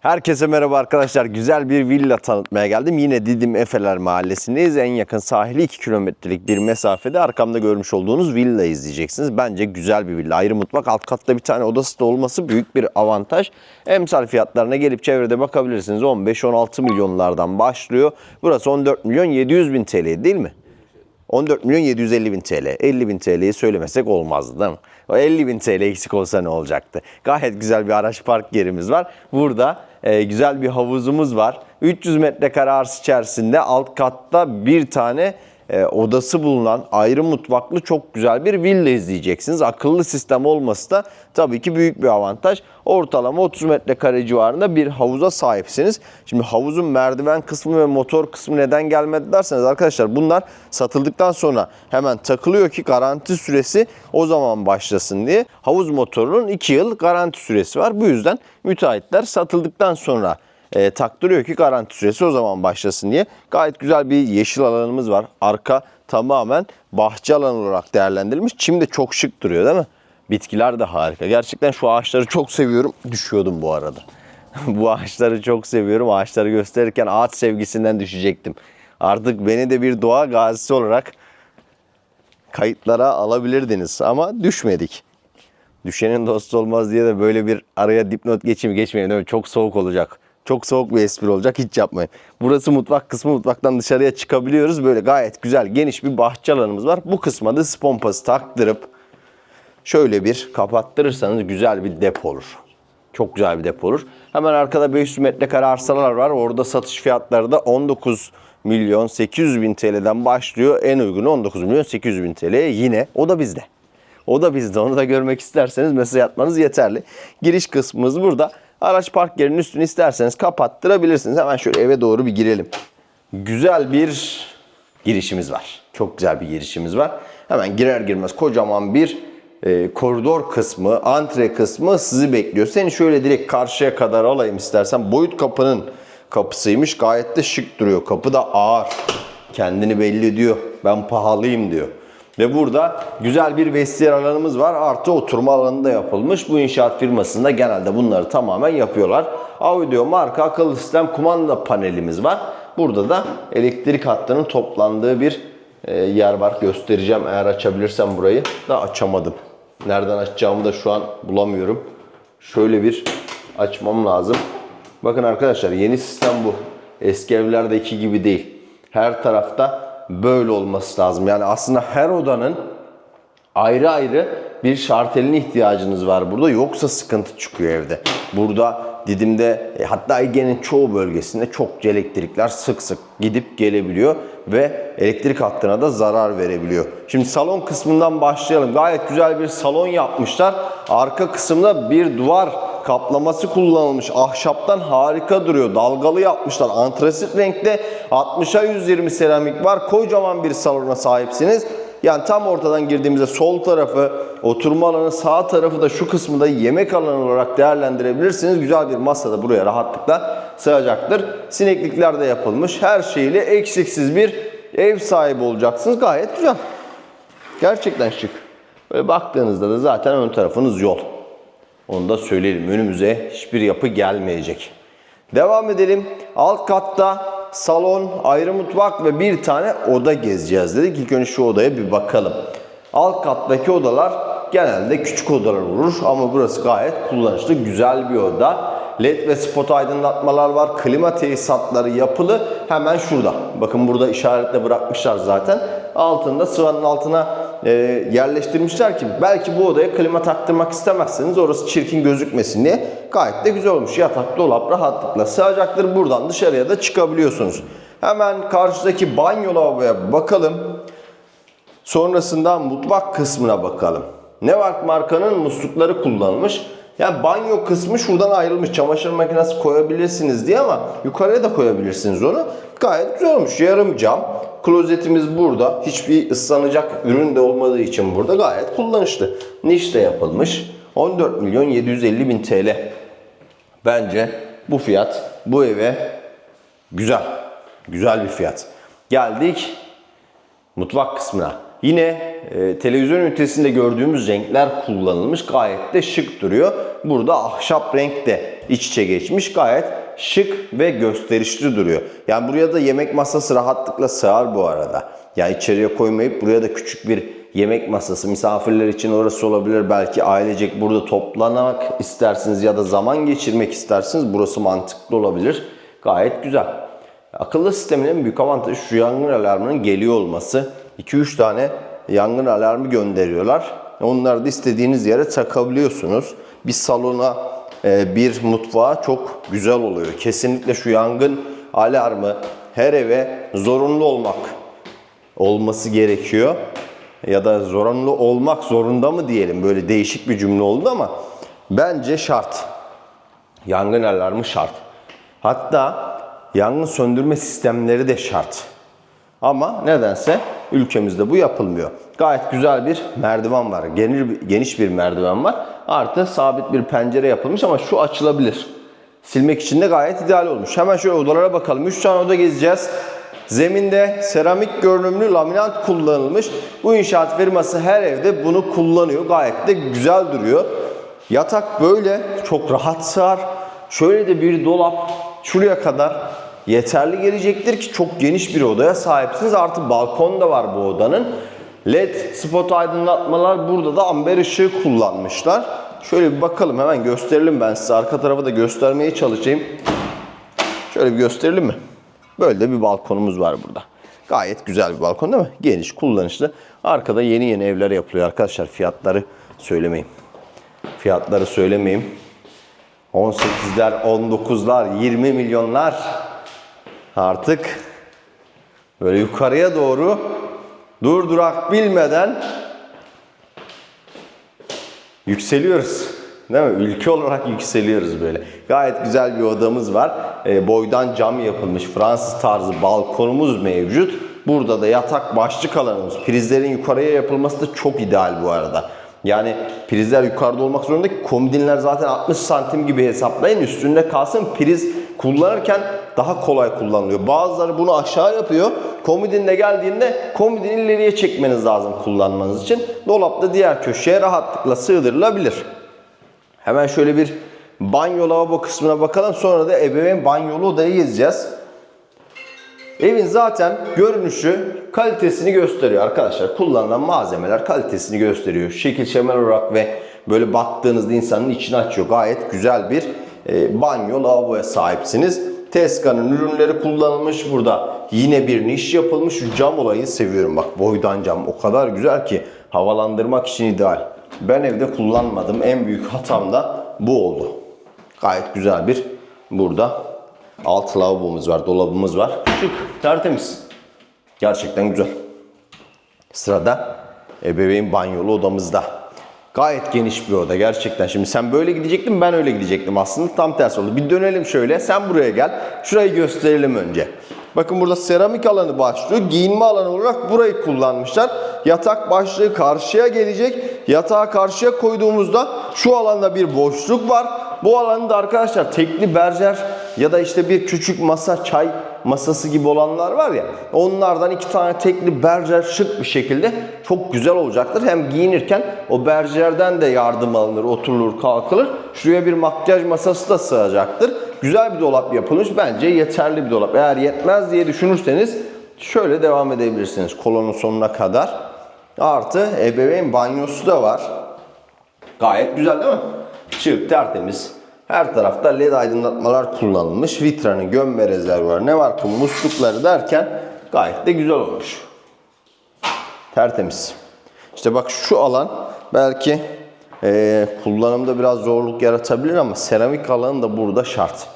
Herkese merhaba arkadaşlar. Güzel bir villa tanıtmaya geldim. Yine Didim Efeler Mahallesi'ndeyiz. En yakın sahili 2 kilometrelik bir mesafede arkamda görmüş olduğunuz villa izleyeceksiniz. Bence güzel bir villa. Ayrı mutfak, alt katta bir tane odası da olması büyük bir avantaj. Emsal fiyatlarına gelip çevrede bakabilirsiniz. 15-16 milyonlardan başlıyor. Burası 14 milyon 700 bin TL değil mi? 14 milyon 750 bin TL. 50 bin TL'yi söylemesek olmazdı değil mi? O 50 bin TL eksik olsa ne olacaktı? Gayet güzel bir araç park yerimiz var. Burada e, güzel bir havuzumuz var. 300 metrekare arsa içerisinde alt katta bir tane e, odası bulunan ayrı mutfaklı çok güzel bir villa izleyeceksiniz. Akıllı sistem olması da tabii ki büyük bir avantaj. Ortalama 30 metrekare civarında bir havuza sahipsiniz. Şimdi havuzun merdiven kısmı ve motor kısmı neden gelmedi derseniz arkadaşlar bunlar satıldıktan sonra hemen takılıyor ki garanti süresi o zaman başlasın diye. Havuz motorunun 2 yıl garanti süresi var. Bu yüzden müteahhitler satıldıktan sonra e, taktırıyor ki garanti süresi o zaman başlasın diye. Gayet güzel bir yeşil alanımız var. Arka tamamen bahçe alanı olarak değerlendirilmiş. Çim de çok şık duruyor değil mi? Bitkiler de harika. Gerçekten şu ağaçları çok seviyorum. Düşüyordum bu arada. bu ağaçları çok seviyorum. Ağaçları gösterirken ağaç sevgisinden düşecektim. Artık beni de bir doğa gazisi olarak kayıtlara alabilirdiniz ama düşmedik. Düşenin dostu olmaz diye de böyle bir araya dipnot geçeyim geçmeyin? Çok soğuk olacak. Çok soğuk bir espri olacak hiç yapmayın. Burası mutfak kısmı mutfaktan dışarıya çıkabiliyoruz. Böyle gayet güzel geniş bir bahçe alanımız var. Bu kısma da spompası taktırıp şöyle bir kapattırırsanız güzel bir depo olur. Çok güzel bir depo olur. Hemen arkada 500 metrekare arsalar var. Orada satış fiyatları da 19 milyon 800 bin TL'den başlıyor. En uygunu 19 milyon 800 bin TL yine. O da bizde. O da bizde. Onu da görmek isterseniz mesaj atmanız yeterli. Giriş kısmımız burada. Araç park yerinin üstünü isterseniz kapattırabilirsiniz. Hemen şöyle eve doğru bir girelim. Güzel bir girişimiz var. Çok güzel bir girişimiz var. Hemen girer girmez kocaman bir e, koridor kısmı, antre kısmı sizi bekliyor. Seni şöyle direkt karşıya kadar alayım istersen. Boyut kapının kapısıymış. Gayet de şık duruyor. Kapı da ağır. Kendini belli ediyor. Ben pahalıyım diyor. Ve burada güzel bir vestiyer alanımız var. Artı oturma alanı da yapılmış. Bu inşaat firmasında genelde bunları tamamen yapıyorlar. Audio marka akıllı sistem kumanda panelimiz var. Burada da elektrik hattının toplandığı bir e, yer var. Göstereceğim eğer açabilirsem burayı. Da açamadım. Nereden açacağımı da şu an bulamıyorum. Şöyle bir açmam lazım. Bakın arkadaşlar yeni sistem bu. Eski evlerdeki gibi değil. Her tarafta böyle olması lazım. Yani aslında her odanın ayrı ayrı bir şarteline ihtiyacınız var burada. Yoksa sıkıntı çıkıyor evde. Burada Didim'de e, hatta Ege'nin çoğu bölgesinde çokça elektrikler sık sık gidip gelebiliyor ve elektrik hattına da zarar verebiliyor. Şimdi salon kısmından başlayalım. Gayet güzel bir salon yapmışlar. Arka kısımda bir duvar kaplaması kullanılmış. Ahşaptan harika duruyor. Dalgalı yapmışlar. Antrasit renkte 60'a 120 seramik var. Kocaman bir salona sahipsiniz. Yani tam ortadan girdiğimizde sol tarafı oturma alanı sağ tarafı da şu kısmı da yemek alanı olarak değerlendirebilirsiniz. Güzel bir masa da buraya rahatlıkla sığacaktır. Sineklikler de yapılmış. Her şeyle eksiksiz bir ev sahibi olacaksınız. Gayet güzel. Gerçekten şık. Böyle baktığınızda da zaten ön tarafınız yol. Onu da söyleyelim. Önümüze hiçbir yapı gelmeyecek. Devam edelim. Alt katta salon, ayrı mutfak ve bir tane oda gezeceğiz dedik. İlk önce şu odaya bir bakalım. Alt kattaki odalar genelde küçük odalar olur ama burası gayet kullanışlı, güzel bir oda. LED ve spot aydınlatmalar var. Klima tesisatları yapılı. Hemen şurada. Bakın burada işaretle bırakmışlar zaten. Altında sıvanın altına e, yerleştirmişler ki belki bu odaya klima taktırmak istemezseniz orası çirkin gözükmesin diye gayet de güzel olmuş. Yatak, dolap rahatlıkla sığacaktır. Buradan dışarıya da çıkabiliyorsunuz. Hemen karşıdaki banyo lavaboya bakalım. Sonrasında mutfak kısmına bakalım. Nevark markanın muslukları kullanılmış. Yani banyo kısmı şuradan ayrılmış. Çamaşır makinesi koyabilirsiniz diye ama yukarıya da koyabilirsiniz onu. Gayet güzel olmuş. Yarım cam. Klozetimiz burada. Hiçbir ıslanacak ürün de olmadığı için burada gayet kullanışlı. Niş de yapılmış. 14 milyon 750 bin TL. Bence bu fiyat bu eve güzel. Güzel bir fiyat. Geldik mutfak kısmına. Yine e, televizyon ünitesinde gördüğümüz renkler kullanılmış. Gayet de şık duruyor. Burada ahşap renk de iç içe geçmiş. Gayet şık ve gösterişli duruyor. Yani buraya da yemek masası rahatlıkla sığar bu arada. Yani içeriye koymayıp buraya da küçük bir yemek masası misafirler için orası olabilir. Belki ailecek burada toplanak istersiniz ya da zaman geçirmek istersiniz. Burası mantıklı olabilir. Gayet güzel. Akıllı sistemin en büyük avantajı şu yangın alarmının geliyor olması. 2-3 tane yangın alarmı gönderiyorlar. Onları da istediğiniz yere takabiliyorsunuz. Bir salona, e, bir mutfağa çok güzel oluyor. Kesinlikle şu yangın alarmı her eve zorunlu olmak olması gerekiyor. Ya da zorunlu olmak zorunda mı diyelim. Böyle değişik bir cümle oldu ama bence şart. Yangın alarmı şart. Hatta yangın söndürme sistemleri de şart. Ama nedense ülkemizde bu yapılmıyor. Gayet güzel bir merdiven var. Geniş, geniş bir merdiven var. Artı sabit bir pencere yapılmış ama şu açılabilir. Silmek için de gayet ideal olmuş. Hemen şöyle odalara bakalım. 3 tane oda gezeceğiz. Zeminde seramik görünümlü laminat kullanılmış. Bu inşaat firması her evde bunu kullanıyor. Gayet de güzel duruyor. Yatak böyle çok rahat sığar. Şöyle de bir dolap şuraya kadar yeterli gelecektir ki çok geniş bir odaya sahipsiniz. Artı balkon da var bu odanın. LED spot aydınlatmalar burada da amber ışığı kullanmışlar. Şöyle bir bakalım hemen gösterelim ben size. Arka tarafı da göstermeye çalışayım. Şöyle bir gösterelim mi? Böyle bir balkonumuz var burada. Gayet güzel bir balkon değil mi? Geniş, kullanışlı. Arkada yeni yeni evler yapılıyor arkadaşlar. Fiyatları söylemeyeyim. Fiyatları söylemeyeyim. 18'ler, 19'lar, 20 milyonlar. Artık böyle yukarıya doğru durdurak bilmeden yükseliyoruz. Değil mi? Ülke olarak yükseliyoruz böyle. Gayet güzel bir odamız var. E, boydan cam yapılmış Fransız tarzı balkonumuz mevcut. Burada da yatak başlık alanımız. Prizlerin yukarıya yapılması da çok ideal bu arada. Yani prizler yukarıda olmak zorunda ki komodinler zaten 60 santim gibi hesaplayın. Üstünde kalsın priz kullanırken daha kolay kullanılıyor. Bazıları bunu aşağı yapıyor. Komodinle geldiğinde komodini ileriye çekmeniz lazım kullanmanız için. Dolapta diğer köşeye rahatlıkla sığdırılabilir. Hemen şöyle bir banyo lavabo kısmına bakalım. Sonra da ebeveyn banyolu odayı gezeceğiz. Evin zaten görünüşü kalitesini gösteriyor arkadaşlar. Kullanılan malzemeler kalitesini gösteriyor. Şekil şemal olarak ve böyle baktığınızda insanın içini açıyor. Gayet güzel bir e, banyo lavaboya sahipsiniz. Tezkan'ın ürünleri kullanılmış burada. Yine bir niş yapılmış. Şu cam olayını seviyorum. Bak boydan cam o kadar güzel ki havalandırmak için ideal. Ben evde kullanmadım. En büyük hatam da bu oldu. Gayet güzel bir burada alt lavabomuz var, dolabımız var. Şık, tertemiz. Gerçekten güzel. Sırada ebeveyn banyolu odamızda. Gayet geniş bir oda gerçekten. Şimdi sen böyle gidecektin ben öyle gidecektim aslında tam tersi oldu. Bir dönelim şöyle sen buraya gel. Şurayı gösterelim önce. Bakın burada seramik alanı başlıyor. Giyinme alanı olarak burayı kullanmışlar. Yatak başlığı karşıya gelecek. Yatağı karşıya koyduğumuzda şu alanda bir boşluk var. Bu alanda arkadaşlar tekli berjer ya da işte bir küçük masa çay masası gibi olanlar var ya onlardan iki tane tekli berjer şık bir şekilde çok güzel olacaktır. Hem giyinirken o berjerden de yardım alınır, oturulur, kalkılır. Şuraya bir makyaj masası da sığacaktır. Güzel bir dolap yapılmış. Bence yeterli bir dolap. Eğer yetmez diye düşünürseniz şöyle devam edebilirsiniz kolonun sonuna kadar. Artı ebeveyn banyosu da var. Gayet güzel değil mi? Şık, tertemiz. Her tarafta led aydınlatmalar kullanılmış. Vitranı, gömme rezervuarı, ne var ki muslukları derken gayet de güzel olmuş. Tertemiz. İşte bak şu alan belki eee, kullanımda biraz zorluk yaratabilir ama seramik alanı da burada şart.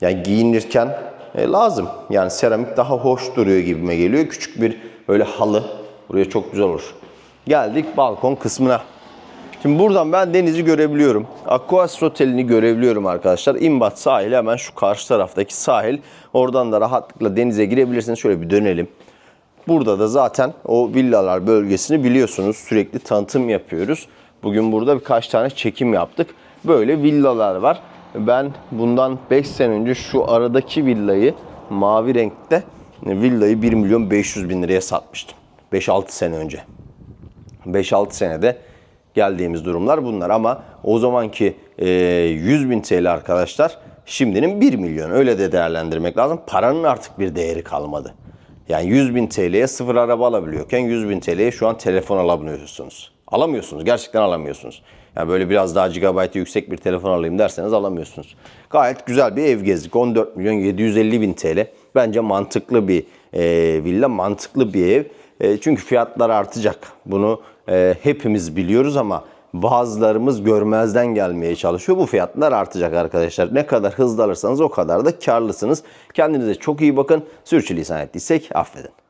Yani giyinirken e, lazım. Yani seramik daha hoş duruyor gibime geliyor. Küçük bir böyle halı. Buraya çok güzel olur. Geldik balkon kısmına. Şimdi buradan ben denizi görebiliyorum. Aquas Oteli'ni görebiliyorum arkadaşlar. İmbat sahili hemen şu karşı taraftaki sahil. Oradan da rahatlıkla denize girebilirsiniz. Şöyle bir dönelim. Burada da zaten o villalar bölgesini biliyorsunuz. Sürekli tanıtım yapıyoruz. Bugün burada birkaç tane çekim yaptık. Böyle villalar var. Ben bundan 5 sene önce şu aradaki villayı mavi renkte villayı 1 milyon 500 bin liraya satmıştım. 5-6 sene önce. 5-6 senede geldiğimiz durumlar bunlar ama o zamanki e, 100 bin TL arkadaşlar. Şimdinin 1 milyon öyle de değerlendirmek lazım. Paranın artık bir değeri kalmadı. Yani 100 bin TL'ye sıfır araba alabiliyorken 100 bin TL'ye şu an telefon alabiliyorsunuz. Alamıyorsunuz. Gerçekten alamıyorsunuz. Yani böyle biraz daha gigabaytı yüksek bir telefon alayım derseniz alamıyorsunuz. Gayet güzel bir ev gezdik. 14 milyon 750 bin TL. Bence mantıklı bir e, villa, mantıklı bir ev. E, çünkü fiyatlar artacak. Bunu e, hepimiz biliyoruz ama bazılarımız görmezden gelmeye çalışıyor. Bu fiyatlar artacak arkadaşlar. Ne kadar hızlı alırsanız o kadar da karlısınız. Kendinize çok iyi bakın. Sürçülisan ettiysek affedin.